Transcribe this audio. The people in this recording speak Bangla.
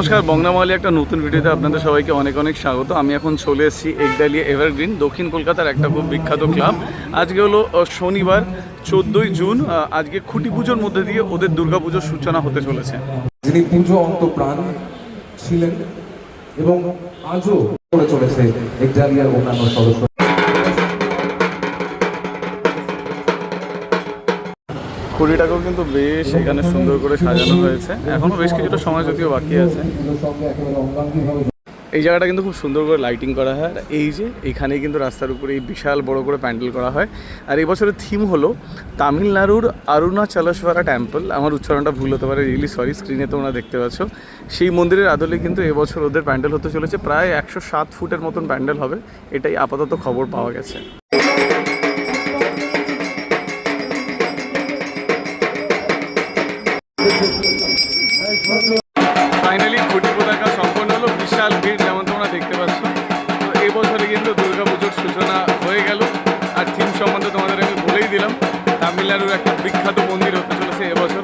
নমস্কার বংনামালি একটা নতুন ভিডিওতে আপনাদের সবাইকে অনেক অনেক স্বাগত। আমি এখন চলে এসেছি একডালিয়া এভারগ্রিন, দক্ষিণ কলকাতার একটা খুব বিখ্যাত ক্লাব। আজকে হলো শনিবার, চোদ্দোই জুন আজকে খুঁটি পুজোর মধ্যে দিয়ে ওদের দুর্গাপুজোর সূচনা হতে চলেছে। যিনি পুজো অন্তপ্রাণ ছিলেন এবং আজও করে চলেছে একজালিয়ার অন্যান্য সদস্য। খুঁড়িটাকেও কিন্তু বেশ এখানে সুন্দর করে সাজানো হয়েছে। এখনও বেশ কিছুটা সময় যদিও বাকি আছে। এই জায়গাটা কিন্তু খুব সুন্দর করে লাইটিং করা হয়। আর এই যে এখানে কিন্তু রাস্তার উপরে এই বিশাল বড় করে প্যান্ডেল করা হয়। আর এই বছরের থিম হলো তামিলনাড়ুর অরুণাচলেশ্বরা টেম্পল আমার উচ্চারণটা ভুল হতে পারে রিয়েলি সরি স্ক্রিনে তোমরা দেখতে পাচ্ছ। সেই মন্দিরের আদলে কিন্তু এবছর ওদের প্যান্ডেল হতে চলেছে। প্রায় একশো সাত ফুটের মতন প্যান্ডেল হবে। এটাই আপাতত খবর পাওয়া গেছে। ফাইনালি ঘটি পতাকা সম্পন্ন হলো, বিশাল ভিড় যেমন তোমরা দেখতে পাচ্ছ। তো এবছরে কিন্তু দুর্গাপুজোর সূচনা হয়ে গেল। আর থিম সম্বন্ধে তোমাদের আমি বলেই দিলাম, তামিলনাড়ুর একটা বিখ্যাত মন্দির হতে চলেছে এবছর